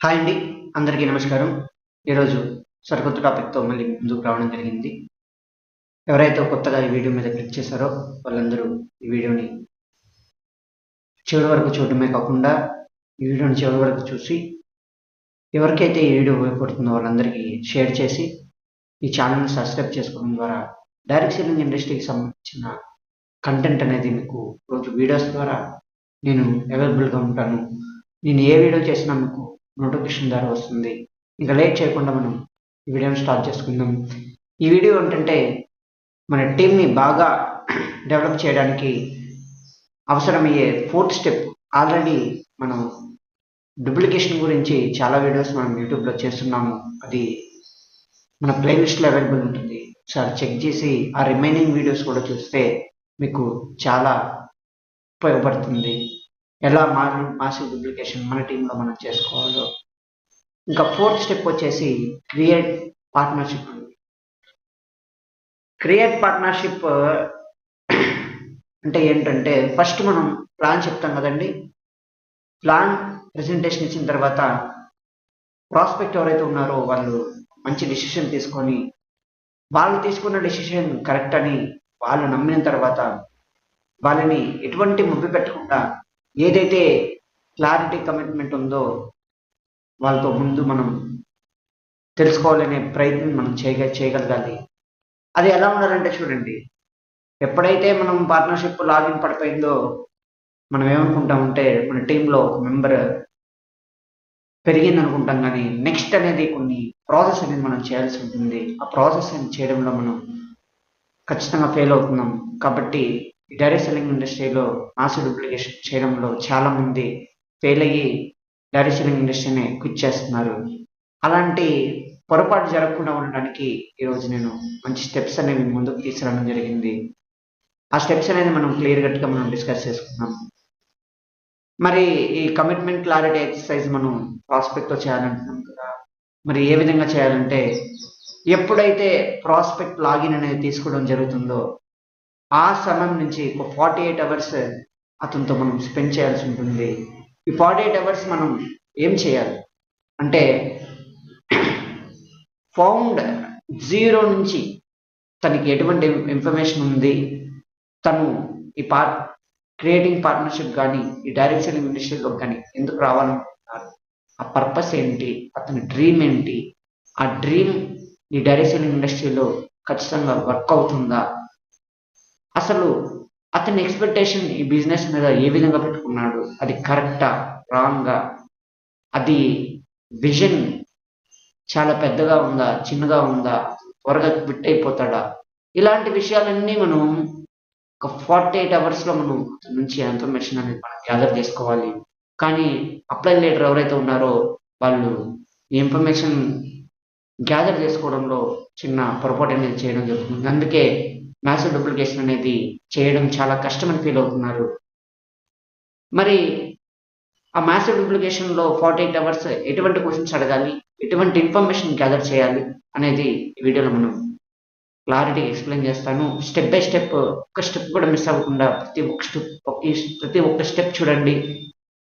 Hi అండి. అందరికీ నమస్కారం. ఈరోజు సరికొత్త టాపిక్తో మళ్ళీ ముందుకు రావడం జరిగింది. ఎవరైతే కొత్తగా ఈ వీడియో మీద క్లిక్ చేశారో వాళ్ళందరూ ఈ వీడియోని చివరి వరకు చూడటమే కాకుండా ఈ వీడియోని చివరి వరకు చూసి ఎవరికైతే ఈ వీడియో ఉపయోగపడుతుందో వాళ్ళందరికీ షేర్ చేసి ఈ ఛానల్ని సబ్స్క్రైబ్ చేసుకోవడం ద్వారా డైరెక్ట్ సెల్లింగ్ ఇండస్ట్రీకి సంబంధించిన కంటెంట్ అనేది మీకు రోజు వీడియోస్ ద్వారా నేను అవైలబుల్గా ఉంటాను. నేను ఏ వీడియో చేసినా మీకు నోటిఫికేషన్ ద్వారా వస్తుంది. ఇంకా లేట్ చేయకుండా మనం ఈ వీడియోని స్టార్ట్ చేసుకుందాం. ఈ వీడియో ఏంటంటే మన టీంని బాగా డెవలప్ చేయడానికి అవసరమయ్యే ఫోర్త్ స్టెప్. ఆల్రెడీ మనం డూప్లికేషన్ గురించి చాలా వీడియోస్ మనం యూట్యూబ్లో చేస్తున్నాము. అది మన ప్లేలిస్ట్లో అవైలబుల్ ఉంటుంది. సార్ చెక్ చేసి ఆ రిమైనింగ్ వీడియోస్ కూడా చూస్తే మీకు చాలా ఉపయోగపడుతుంది. ఎలా మా మాసివ్ డూప్లికేషన్ మన టీంలో మనం చేసుకోవాలో. ఇంకా ఫోర్త్ స్టెప్ వచ్చేసి క్రియేట్ పార్ట్నర్షిప్ క్రియేట్ పార్ట్నర్షిప్ అంటే ఏంటంటే ఫస్ట్ మనం ప్లాన్ చెప్తాం కదండి. ప్లాన్ ప్రెజెంటేషన్ ఇచ్చిన తర్వాత ప్రాస్పెక్ట్ ఎవరైతే ఉన్నారో వాళ్ళు మంచి డిసిషన్ తీసుకొని వాళ్ళు తీసుకున్న డిసిషన్ కరెక్ట్ అని వాళ్ళు నమ్మిన తర్వాత వాళ్ళని ఎటువంటి ముప్పి పెట్టకుండా ఏదైతే క్లారిటీ కమిట్మెంట్ ఉందో వాళ్ళతో ముందు మనం తెలుసుకోవాలనే ప్రయత్నం మనం చేయగ చేయగలగాలి. అది ఎలా ఉండాలంటే చూడండి ఎప్పుడైతే మనం పార్ట్నర్షిప్ లాగిన్ పడిపోయిందో మనం ఏమనుకుంటామంటే మన టీంలో ఒక మెంబర్ పెరిగింది అనుకుంటాం కానీ నెక్స్ట్ అనేది కొన్ని ప్రాసెస్ అనేది మనం చేయాల్సి ఉంటుంది. ఆ ప్రాసెస్ అనేది చేయడంలో మనం ఖచ్చితంగా ఫెయిల్ అవుతున్నాం. కాబట్టి డైరెక్ట్ సెల్లింగ్ ఇండస్ట్రీలో మాస్ డూప్లికేషన్ చేయడంలో చాలా మంది ఫెయిల్ అయ్యి డైరెక్ట్ సెల్లింగ్ ఇండస్ట్రీని క్విట్ చేస్తున్నారు. అలాంటి పొరపాటు జరగకుండా ఉండడానికి ఈరోజు నేను మంచి స్టెప్స్ అనేవి ముందుకు తీసుకురావడం జరిగింది. ఆ స్టెప్స్ అనేది మనం క్లియర్ కట్గా మనం డిస్కస్ చేసుకున్నాం మరి ఈ కమిట్మెంట్ క్లారిటీ ఎక్సర్సైజ్ మనం ప్రాస్పెక్ట్తో చేయాలంటున్నాం కదా. మరి ఏ విధంగా చేయాలంటే ఎప్పుడైతే ప్రాస్పెక్ట్ లాగిన్ అనేది తీసుకోవడం జరుగుతుందో ఆ సమయం నుంచి ఒక ఫార్టీ ఎయిట్ అవర్స్ అతనితో మనం స్పెండ్ చేయాల్సి ఉంటుంది. ఈ ఫార్టీ ఎయిట్ అవర్స్ మనం ఏం చేయాలి? అంటే ఫౌండ్ జీరో నుంచి తనకి ఎటువంటి ఇన్ఫర్మేషన్ ఉంది? తను ఈ పార్ట్ క్రియేటింగ్ పార్ట్నర్షిప్ కానీ ఈ డైరెక్ట్ సెల్లింగ్ ఇండస్ట్రీలో కానీ ఎందుకు రావాలనుకుంటున్నారు? ఆ పర్పస్ ఏంటి? అతని డ్రీమ్ ఏంటి? ఆ డ్రీమ్ ఈ డైరెక్ట్ సెల్లింగ్ ఇండస్ట్రీలో ఖచ్చితంగా వర్క్ అవుతుందా? అసలు అతని ఎక్స్పెక్టేషన్ ఈ బిజినెస్ మీద ఏ విధంగా పెట్టుకున్నాడు? అది కరెక్టా రాంగా అది విజన్ చాలా పెద్దగా ఉందా? చిన్నగా ఉందా? త్వరగా బిట్ అయిపోతాడా? ఇలాంటి విషయాలన్నీ మనం ఒక ఫార్టీ ఎయిట్ అవర్స్లో మనం నుంచి ఇన్ఫర్మేషన్ అనేది మనం గ్యాదర్ చేసుకోవాలి. కానీ అప్లై లీడర్ ఎవరైతే ఉన్నారో వాళ్ళు ఈ ఇన్ఫర్మేషన్ గ్యాదర్ చేసుకోవడంలో చిన్న పొరపాటు అనేది చేయడం జరుగుతుంది. అందుకే మ్యాసివ్ డూప్లికేషన్ అనేది చేయడం చాలా కష్టమని ఫీల్ అవుతున్నారు. మరి ఆ మ్యాసివ్ డూప్లికేషన్లో ఫార్టీ ఎయిట్ అవర్స్ ఎటువంటి క్వశ్చన్స్ అడగాలి ఎటువంటి ఇన్ఫర్మేషన్ గ్యాదర్ చేయాలి అనేది వీడియోలో మనం క్లారిటీ ఎక్స్ప్లెయిన్ చేస్తాను. స్టెప్ బై స్టెప్ ఒక్క స్టెప్ కూడా మిస్ అవ్వకుండా ప్రతి ఒక్క స్టెప్ ప్రతి ఒక్క స్టెప్ చూడండి.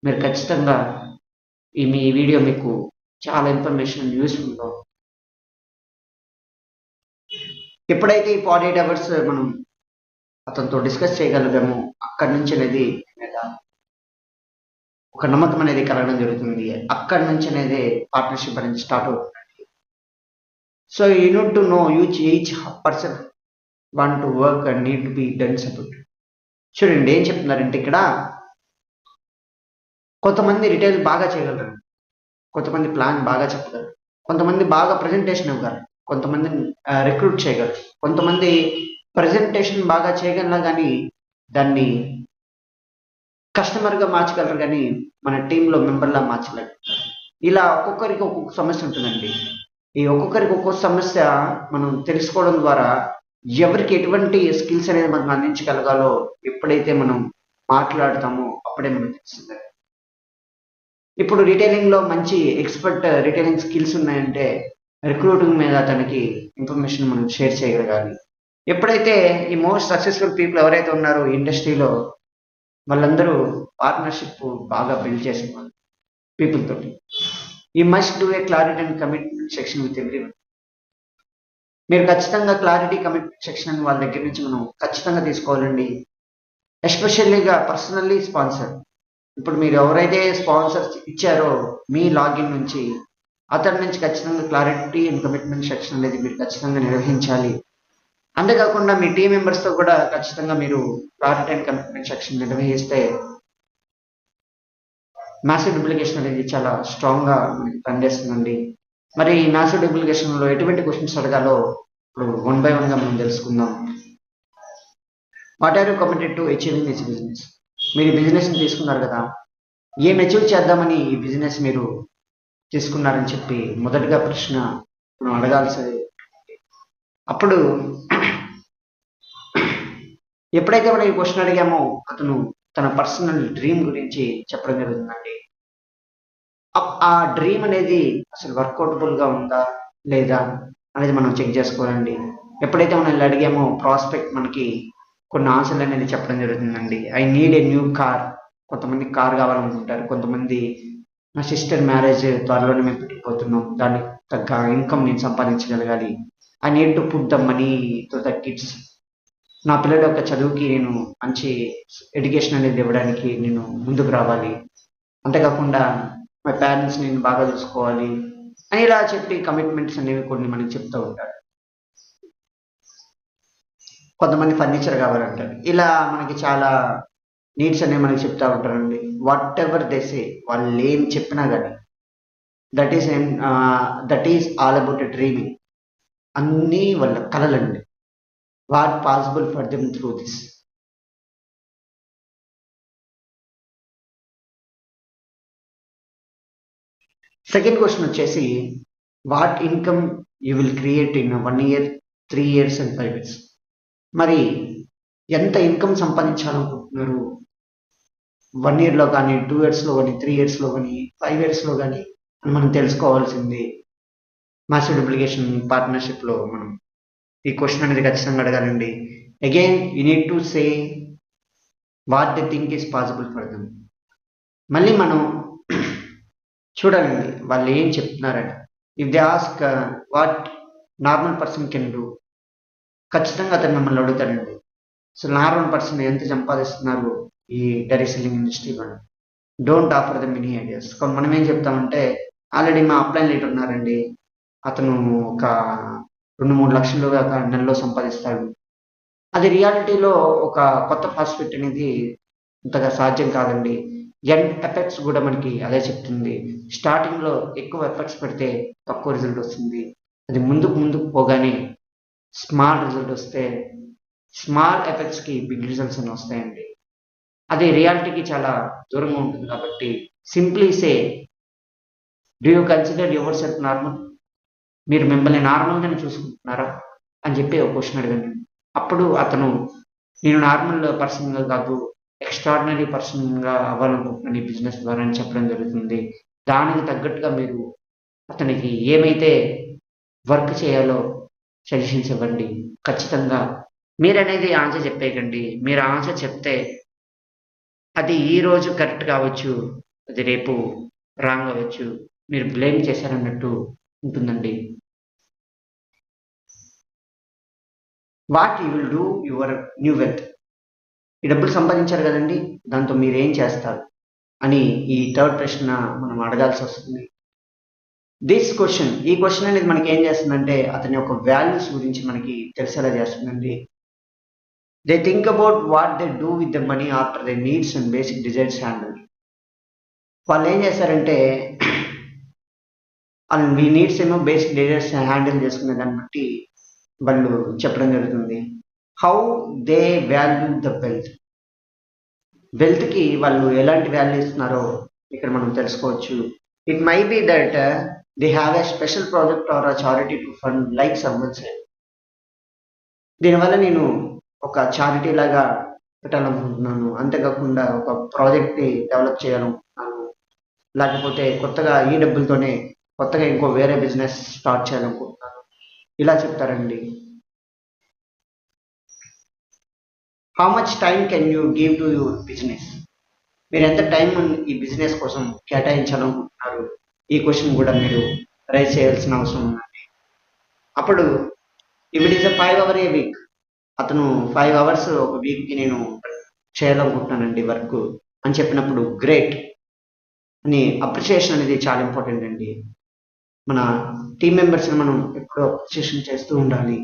మీరు ఖచ్చితంగా ఈ మీ వీడియో మీకు చాలా ఇన్ఫర్మేషన్ యూస్ఫుల్గా ఎప్పుడైతే ఈ ఫార్టీ ఎయిట్ అవర్స్ మనం అతనితో డిస్కస్ చేయగలిగామో అక్కడి నుంచి అనేది ఒక నమ్మకం అనేది కలగడం జరుగుతుంది. అక్కడి నుంచి అనేది పార్ట్నర్షిప్ అనేది స్టార్ట్ అవుతుంది. So you need to know యూచ్ each person want to work and need to be done support చూడండి ఏం చెప్తున్నారంటే ఇక్కడ కొంతమంది రిటైల్ బాగా చేయగలరు. కొంతమంది ప్లాన్ బాగా చెప్పగలరు. కొంతమంది బాగా ప్రజెంటేషన్ ఇవ్వగలరు. కొంతమంది రిక్రూట్ చేయగలరు. కొంతమంది ప్రజెంటేషన్ బాగా చేయగలరా కానీ దాన్ని కస్టమర్గా మార్చగలరు కానీ మన టీంలో మెంబర్లా మార్చలేరు. ఇలా ఒక్కొక్కరికి ఒక్కొక్క సమస్య ఉంటుందండి. ఈ ఒక్కొక్కరికి ఒక్కొక్క సమస్య మనం తెలుసుకోవడం ద్వారా ఎవరికి ఎటువంటి స్కిల్స్ అనేది మనం అందించగలగాలో ఎప్పుడైతే మనం మాట్లాడతామో అప్పుడే మనకు తెలుస్తుంది. ఇప్పుడు రిటైలింగ్లో మంచి ఎక్స్పర్ట్ రిటైలింగ్ స్కిల్స్ ఉన్నాయంటే రిక్రూటింగ్ మీద తనకి ఇన్ఫర్మేషన్ మనం షేర్ చేయగలగాలి. ఎప్పుడైతే ఈ మోస్ట్ సక్సెస్ఫుల్ పీపుల్ ఎవరైతే ఉన్నారో ఇండస్ట్రీలో వాళ్ళందరూ పార్ట్నర్షిప్ బాగా బిల్డ్ చేసేవాళ్ళు పీపుల్ తోటి. ఈ must do a clarity and commitment section with every మీరు ఖచ్చితంగా క్లారిటీ కమిట్మెంట్ సెక్షన్ వాళ్ళ దగ్గర నుంచి మనం ఖచ్చితంగా తీసుకోవాలండి. ఎస్పెషల్లీగా పర్సనల్లీ స్పాన్సర్ ఇప్పుడు మీరు ఎవరైతే స్పాన్సర్స్ ఇచ్చారో మీ లాగిన్ నుంచి అతడి నుంచి ఖచ్చితంగా క్లారిటీ అండ్ కమిట్మెంట్ సెక్షన్ అనేది మీరు ఖచ్చితంగా నిర్వహించాలి. అంతేకాకుండా మీ టీం మెంబర్స్తో కూడా ఖచ్చితంగా మీరు క్లారిటీ అండ్ కమిట్మెంట్ సెక్షన్ నిర్వహిస్తే మ్యాసివ్ డూప్లికేషన్ అనేది చాలా స్ట్రాంగ్గా మనకి పనిచేస్తుందండి. మరి మ్యాసివ్ డూప్లికేషన్లో ఎటువంటి క్వశ్చన్స్ అడగాలో ఇప్పుడు వన్ బై వన్గా మనం తెలుసుకుందాం. What are you committed to achieving this business మీరు బిజినెస్ని తీసుకున్నారు కదా. ఏం అచీవ్ చేద్దామని ఈ బిజినెస్ మీరు తీసుకున్నారని చెప్పి మొదటిగా ప్రశ్న మనం అడగాల్సింది అప్పుడు ఎప్పుడైతే మనం ఈ క్వశ్చన్ అడిగామో అతను తన పర్సనల్ డ్రీమ్ గురించి చెప్పడం జరుగుతుందండి ఆ డ్రీమ్ అనేది అసలు వర్కౌటబుల్గా ఉందా లేదా అనేది మనం చెక్ చేసుకోవాలండి. ఎప్పుడైతే మనం ఇలా అడిగామో ప్రాస్పెక్ట్ మనకి కొన్ని ఆన్సర్లు అనేది చెప్పడం జరుగుతుందండి. I need a new car. కొంతమంది కార్ కావాలనుకుంటారు. కొంతమంది నా సిస్టర్ మ్యారేజ్ త్వరలోనే మేము పెట్టిపోతున్నాం దానికి తగ్గ ఇన్కమ్ నేను సంపాదించగలగాలి. I need to put the money to the kids నా పిల్లల యొక్క చదువుకి నేను మంచి ఎడ్యుకేషన్ అనేది ఇవ్వడానికి నేను ముందుకు రావాలి. అంతేకాకుండా మా పేరెంట్స్ నేను బాగా చూసుకోవాలి. అని ఇలా చెప్పి కమిట్మెంట్స్ అనేవి కొన్ని మనకి చెప్తూ ఉంటారు. కొంతమంది ఫర్నిచర్ కావాలంటారు. ఇలా మనకి చాలా నీడ్స్ అనేవి మనకి చెప్తా ఉంటారండి. వాట్ ఎవర్ దేసే వాళ్ళు ఏం చెప్పినా కానీ that is that is all about dreaming అన్నీ వాళ్ళ కలలండి. What possible for them through this second question వచ్చేసి what income you will create in one year three years and five years మరి ఎంత ఇన్కమ్ సంపాదించాలనుకుంటున్నారు? వన్ ఇయర్లో కానీ టూ ఇయర్స్లో కానీ three ఇయర్స్లో కానీ ఫైవ్ ఇయర్స్లో కానీ అని మనం తెలుసుకోవాల్సింది మాస్టర్ డూప్లికేషన్ పార్ట్నర్షిప్లో మనం. ఈ క్వశ్చన్ అనేది ఖచ్చితంగా అడగాలండి. Again you need to say what the think is possible for them మళ్ళీ మనం చూడాలండి వాళ్ళు ఏం చెప్తున్నారని. If they ask what normal person can do ఖచ్చితంగా అతను మిమ్మల్ని అడుగుతాడండి. సో నార్మల్ పర్సన్ ఎంత సంపాదిస్తున్నారు ఈ డైరీ సెల్లింగ్ ఇండస్ట్రీలో don't offer the mini ideas మనం ఏం చెప్తామంటే ఆల్రెడీ మా అప్లైన్ లీటర్ ఉన్నారండి. అతను ఒక రెండు మూడు లక్షలు నెలలో సంపాదిస్తాడు. అది రియాలిటీలో ఒక కొత్త ఫాస్ఫిట్ అనేది అంతగా సాధ్యం కాదండి. ఎండ్ ఎఫెక్ట్స్ కూడా మనకి అదే చెప్తుంది. స్టార్టింగ్లో ఎక్కువ ఎఫెక్ట్స్ పెడితే తక్కువ రిజల్ట్ వస్తుంది. అది ముందుకు ముందుకు పోగానే స్మాల్ రిజల్ట్ వస్తే స్మాల్ ఎఫెక్ట్స్కి బిగ్ రిజల్ట్స్ అని వస్తాయండి. అది రియాలిటీకి చాలా దూరంగా ఉంటుంది కాబట్టి simply say do you consider yourself normal? మీరు మిమ్మల్ని నార్మల్గానే చూసుకుంటున్నారా? అని చెప్పి ఒక క్వశ్చన్ అడిగాను అప్పుడు అతను నేను నార్మల్ పర్సన్గా కాదు ఎక్స్ట్రాడినరీ పర్సన్గా అవ్వాలనుకుంటున్నాను ఈ బిజినెస్ ద్వారా అని చెప్పడం జరుగుతుంది. దానికి తగ్గట్టుగా మీరు అతనికి ఏమైతే వర్క్ చేయాలో సజెషన్స్ ఇవ్వండి. ఖచ్చితంగా మీరు అనేది ఆన్సర్ చెప్పేయకండి. మీరు ఆన్సర్ చెప్తే అది ఈ రోజు కరెక్ట్ కావచ్చు అది రేపు రాంగ్ అవ్వచ్చు మీరు బ్లేమ్ చేశారన్నట్టు ఉంటుందండి. What you will do your new wealth ఈ డబ్బులు సంపాదించారు కదండి దాంతో మీరు ఏం చేస్తారు అని ఈ థర్డ్ ప్రశ్న మనం అడగాల్సి వస్తుంది. దిస్ క్వశ్చన్ ఈ క్వశ్చన్ అనేది మనకి ఏం చేస్తుందంటే అతని యొక్క వాల్యూస్ గురించి మనకి తెలిసేలా చేస్తుందండి. They think about what they do with the money after the needs and basic desires handle వాళ్ళు ఏం చేశారంటే వాళ్ళు మీ నీడ్స్ ఏమో బేసిక్ డిజైర్స్ హ్యాండిల్ చేసుకునే దాన్ని బట్టి వాళ్ళు చెప్పడం జరుగుతుంది. How they value the wealth వెల్త్కి వాళ్ళు ఎలాంటి వాల్యూ ఇస్తున్నారో ఇక్కడ మనం తెలుసుకోవచ్చు. It may be that they have a special project or a charity to fund like summons దీనివల్ల నేను ఒక చారిటీ లాగా పెట్టాలనుకుంటున్నాను. అంతేకాకుండా ఒక ప్రాజెక్ట్ని డెవలప్ చేయాలనుకుంటున్నాను. లేకపోతే కొత్తగా ఈ డబ్బులతోనే కొత్తగా ఇంకో వేరే బిజినెస్ స్టార్ట్ చేయాలనుకుంటున్నాను. ఇలా చెప్తారండి. How much time can you give to your business మీరు ఎంత టైం ఈ బిజినెస్ కోసం కేటాయించాలనుకుంటున్నారు? ఈ క్వశ్చన్ కూడా మీరు రైజ్ చేయాల్సిన అవసరం ఉందండి. అప్పుడు if it is a five hour a week అతను ఫైవ్ అవర్స్ ఒక వీక్కి నేను చేయాలనుకుంటున్నానండి వర్క్ అని చెప్పినప్పుడు గ్రేట్ అని అప్రిషియేషన్ అనేది చాలా ఇంపార్టెంట్ అండి. మన టీం మెంబర్స్ని మనం ఎప్పుడూ అప్రిషియేషన్ చేస్తూ ఉండాలి.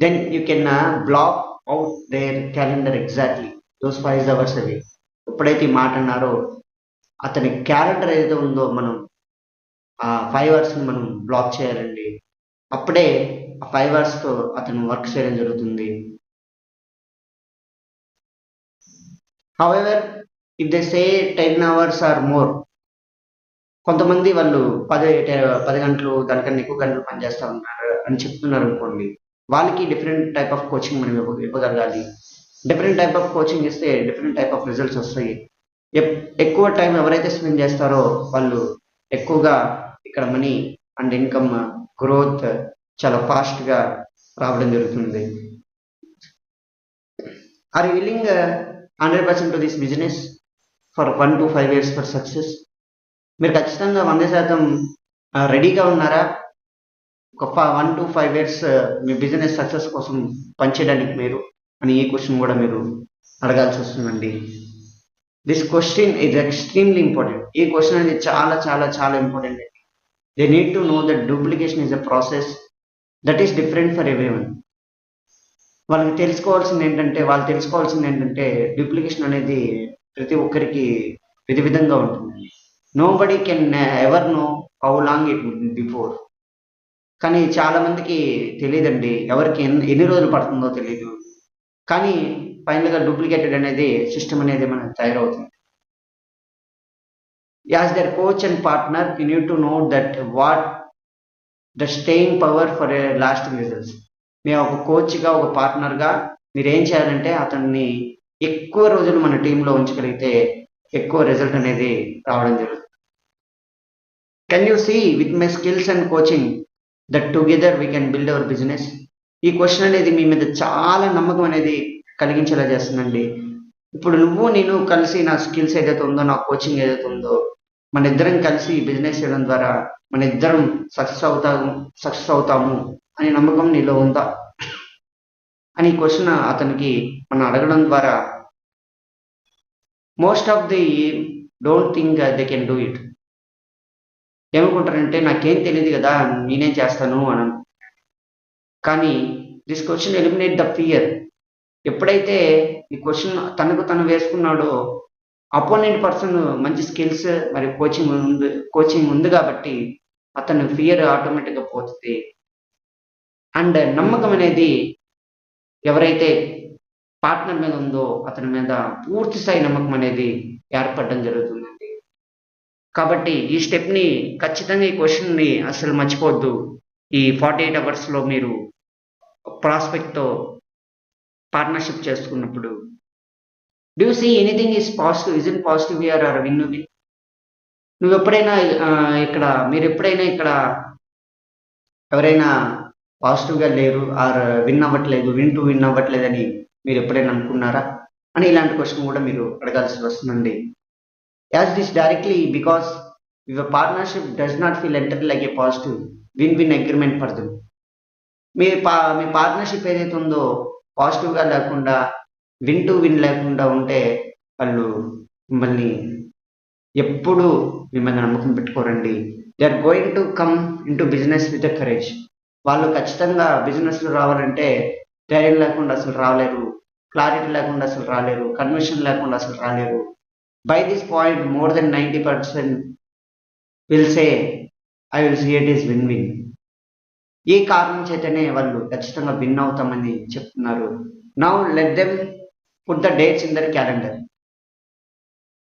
Then you can block out their calendar exactly those five hours అవి. ఎప్పుడైతే ఈ మాట అన్నారో అతని క్యాలెండర్ ఏదైతే ఉందో మనం ఆ ఫైవ్ అవర్స్ని మనం బ్లాక్ చేయాలండి. అప్పుడే ఆ ఫైవ్ అవర్స్తో అతను వర్క్ చేయడం జరుగుతుంది. However if they say ten hours or more కొంతమంది వాళ్ళు పది పది గంటలు దానికన్నా ఎక్కువ గంటలు పనిచేస్తూ ఉన్నారు అని చెప్తున్నారు అనుకోండి. వాళ్ళకి డిఫరెంట్ టైప్ ఆఫ్ కోచింగ్ మనం ఇవ్వగలగాలి. డిఫరెంట్ టైప్ ఆఫ్ కోచింగ్ ఇస్తే డిఫరెంట్ టైప్ ఆఫ్ రిజల్ట్స్ వస్తాయి. ఎక్కువ టైం ఎవరైతే స్పెండ్ చేస్తారో వాళ్ళు ఎక్కువగా ఇక్కడ మనీ అండ్ ఇన్కమ్ గ్రోత్ చాలా ఫాస్ట్గా రావడం జరుగుతుంది. Are willing hundred percent to this business for one to five years for success మీరు ఖచ్చితంగా వంద శాతం రెడీగా ఉన్నారా? ఒక వన్ టు ఫైవ్ ఇయర్స్ మీ బిజినెస్ సక్సెస్ కోసం పనిచేయడానికి మీరు అని ఈ క్వశ్చన్ కూడా మీరు అడగాల్సి వస్తుందండి. This question is extremely important ఈ క్వశ్చన్ అనేది చాలా చాలా చాలా ఇంపార్టెంట్ అండి. They need to know that duplication is a process that is different for everyone వాళ్ళకి తెలుసుకోవాల్సింది ఏంటంటే వాళ్ళు తెలుసుకోవాల్సింది ఏంటంటే డూప్లికేషన్ అనేది ప్రతి ఒక్కరికి విధి విధంగా ఉంటుంది. Nobody can ever know how long it before కానీ చాలా మందికి తెలియదండి ఎవరికి ఎన్ని ఎన్ని రోజులు పడుతుందో తెలియదు కానీ ఫైనల్గా డూప్లికేటెడ్ అనేది సిస్టమ్ అనేది మనకు తయారవుతుంది. As their coach and partner you need to know that what the staying power for a lasting results మేము ఒక కోచ్గా ఒక పార్ట్నర్గా మీరు ఏం చేయాలంటే అతన్ని ఎక్కువ రోజులు మన టీంలో ఉంచగలిగితే ఎక్కువ రిజల్ట్ అనేది రావడం జరుగుతుంది. Can you see with my skills and coaching that together we can build our business ఈ క్వశ్చన్ అనేది మీ మీద చాలా నమ్మకం అనేది కలిగించేలా చేస్తుందండి. ఇప్పుడు నువ్వు నేను కలిసి నా స్కిల్స్ ఏదైతే ఉందో నా కోచింగ్ ఏదైతే ఉందో మన ఇద్దరం కలిసి బిజినెస్ చేయడం ద్వారా మన ఇద్దరం సక్సెస్ అవుతాము సక్సెస్ అవుతాము అనే నమ్మకం నీలో ఉందా? అని క్వశ్చన్ అతనికి మనం అడగడం ద్వారా most of the don't think they can do it ఏమనుకుంటారంటే నాకేం తెలియదు కదా నేనేం చేస్తాను అని. కానీ this question eliminate the fear ఎప్పుడైతే ఈ క్వశ్చన్ తనకు తను వేసుకున్నాడో అపోనెంట్ పర్సన్ మంచి స్కిల్స్ మరి కోచింగ్ ఉంది కోచింగ్ ఉంది కాబట్టి అతను ఫియర్ ఆటోమేటిక్గా పోతుంది. అండ్ నమ్మకం అనేది ఎవరైతే పార్ట్నర్ మీద ఉందో అతని మీద పూర్తి స్థాయి నమ్మకం అనేది ఏర్పడడం జరుగుతుందండి. కాబట్టి ఈ స్టెప్ని ఖచ్చితంగా ఈ క్వశ్చన్ని అసలు మర్చిపోవద్దు. ఈ ఫార్టీ ఎయిట్ అవర్స్లో మీరు ప్రాస్పెక్ట్తో పార్ట్నర్షిప్ చేసుకున్నప్పుడు do see anything is positive is in positive or or win win నువ్వు ఎప్పుడైనా ఇక్కడ మీరు ఎప్పుడైనా ఇక్కడ ఎవరైనా పాజిటివ్గా లేరు ఆర్ విన్ అవ్వట్లేదు విన్ టు విన్ అవ్వట్లేదని మీరు ఎప్పుడైనా అనుకున్నారా? అని ఇలాంటి క్వశ్చన్ కూడా మీరు అడగాల్సి వస్తుందండి. As this directly because your partnership does not feel enter like a positive win win agreement పడుతుంది మీ పా మీ పార్ట్నర్షిప్ ఏదైతే ఉందో పాజిటివ్గా లేకుండా విన్ టు విన్ లేకుండా ఉంటే వాళ్ళు మిమ్మల్ని ఎప్పుడు మిమ్మల్ని నమ్మకం పెట్టుకోరండి. They are going to come into business with a courage వాళ్ళు ఖచ్చితంగా బిజినెస్లో రావాలంటే ధైర్యం లేకుండా అసలు రాలేరు క్లారిటీ లేకుండా అసలు రాలేరు కన్విషన్ లేకుండా అసలు రాలేరు. By this point more than ninety percent will say I will see it is win win ఈ కారణం చేతనే వాళ్ళు ఖచ్చితంగా విన్ అవుతామని చెప్తున్నారు. Now let them put the dates in their calendar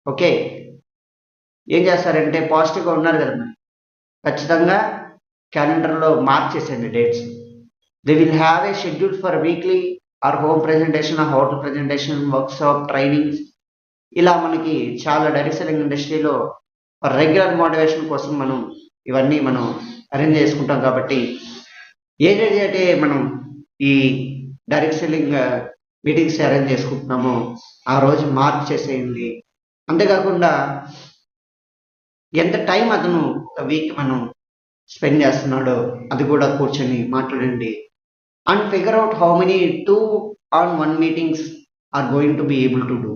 okay ఏం చేస్తారంటే పాజిటివ్గా ఉన్నారు కదా మరి. ఖచ్చితంగా క్యాలెండర్లో మార్క్ చేసేయండి dates. They will have a schedule for weekly or home presentation or hotel presentation workshop trainings ఇలా మనకి చాలా డైరెక్ట్ సెల్లింగ్ ఇండస్ట్రీలో రెగ్యులర్ మోటివేషన్ కోసం మనం ఇవన్నీ మనం అరేంజ్ చేసుకుంటాం కాబట్టి ఏదైతే మనం ఈ డైరెక్ట్ సెల్లింగ్ మీటింగ్స్ అరేంజ్ చేసుకుంటున్నామో ఆ రోజు మార్క్ చేసేయండి. అంతేకాకుండా ఎంత టైం అతను వీక్ మనం స్పెండ్ చేస్తున్నాడో అది కూడా కూర్చొని మాట్లాడండి. And figure out how many two on one meetings are going to be able to do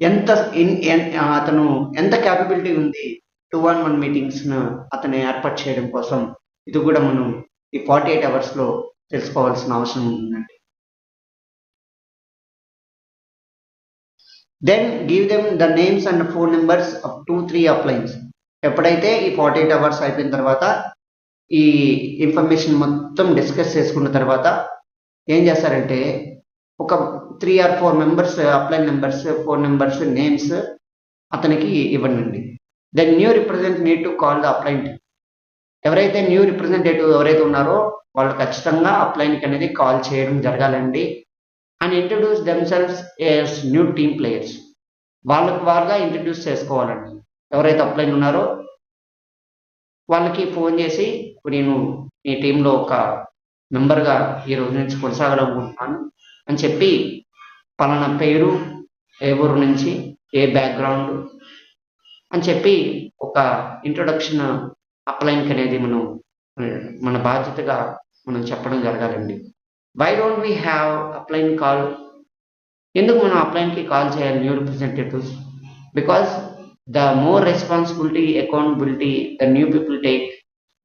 ఎంత ఇన్- uh, అతను ఎంత క్యాపబిలిటీ ఉంది టూ ఆన్ వన్ మీటింగ్స్ను అతను ఏర్పాటు చేయడం కోసం. ఇది కూడా మనం ఈ ఫార్టీ ఎయిట్ అవర్స్లో తెలుసుకోవాల్సిన అవసరం ఉందండి. Then give them the names and phone numbers of two three uplines ఎప్పుడైతే ఈ ఫార్టీ ఎయిట్ అవర్స్ అయిపోయిన తర్వాత ఈ ఇన్ఫర్మేషన్ మొత్తం డిస్కస్ చేసుకున్న తర్వాత ఏం చేస్తారంటే ఒక three or four members upline numbers four numbers names అతనికి ఇవ్వండి then new represent need to call the upline ఎవరైతే న్యూ రిప్రజెంటేటివ్ ఎవరైతే ఉన్నారో వాళ్ళు ఖచ్చితంగా అప్లైన్కి అనేది కాల్ చేయడం జరగాలండి. And introduce themselves as new team players వాళ్ళకి వాళ్ళగా ఇంట్రడ్యూస్ చేసుకోవాలండి. ఎవరైతే అప్లైన్ ఉన్నారో వాళ్ళకి ఫోన్ చేసి నేను మీ టీంలో ఒక మెంబర్గా ఈ రోజు నుంచి కొనసాగాలనుకుంటున్నాను అని చెప్పి పలానా పేరు ఏ ఊరు నుంచి ఏ బ్యాక్గ్రౌండ్ అని చెప్పి ఒక ఇంట్రొడక్షన్ అప్లైన్కి అనేది మనం మన బాధ్యతగా మనం చెప్పడం జరగాలండి. Why don't we have upline call ఎందుకు మనం అప్లైన్కి కాల్ చేయాలి new representatives because the more responsibility accountability the new people take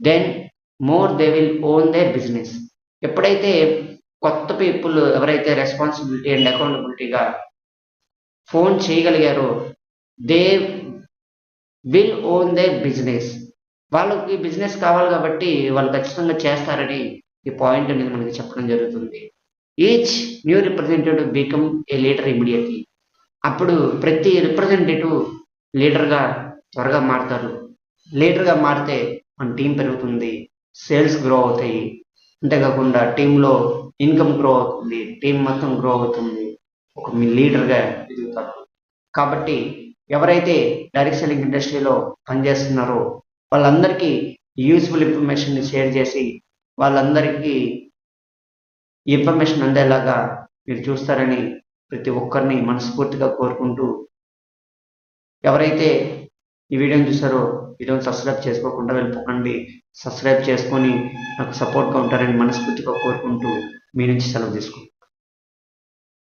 then more they will own their business ఎప్పుడైతే కొత్త పీపుల్ ఎవరైతే రెస్పాన్సిబిలిటీ అండ్ అకౌంటబిలిటీగా phone చేయగలిగారో they will own their business వాళ్ళకి business కావాలి కాబట్టి వాళ్ళు ఖచ్చితంగా చేస్తారని ఈ పాయింట్ అనేది మనకి చెప్పడం జరుగుతుంది. Each new representative become a leader immediately అప్పుడు ప్రతి రిప్రజెంటేటివ్ లీడర్గా త్వరగా మారుతారు. లీడర్గా మారితే మన టీం పెరుగుతుంది. సేల్స్ గ్రో అవుతాయి. అంతేకాకుండా టీంలో ఇన్కమ్ గ్రో అవుతుంది. టీం మొత్తం గ్రో అవుతుంది. ఒక మీ లీడర్గా ఎదుగుతారు. కాబట్టి ఎవరైతే డైరెక్ట్ సెల్లింగ్ ఇండస్ట్రీలో పనిచేస్తున్నారో వాళ్ళందరికీ యూస్ఫుల్ ఇన్ఫర్మేషన్ షేర్ చేసి వాళ్ళందరికీ ఇన్ఫర్మేషన్ అందేలాగా మీరు చూస్తారని ప్రతి ఒక్కరిని మనస్ఫూర్తిగా కోరుకుంటూ ఎవరైతే ఈ వీడియోని చూసారో వీడియోని సబ్స్క్రైబ్ చేసుకోకుండా వెళ్ళిపోకండి. సబ్స్క్రైబ్ చేసుకొని నాకు సపోర్ట్గా ఉంటారని మనస్ఫూర్తిగా కోరుకుంటూ మీ నుంచి సెలవు తీసుకుంటాను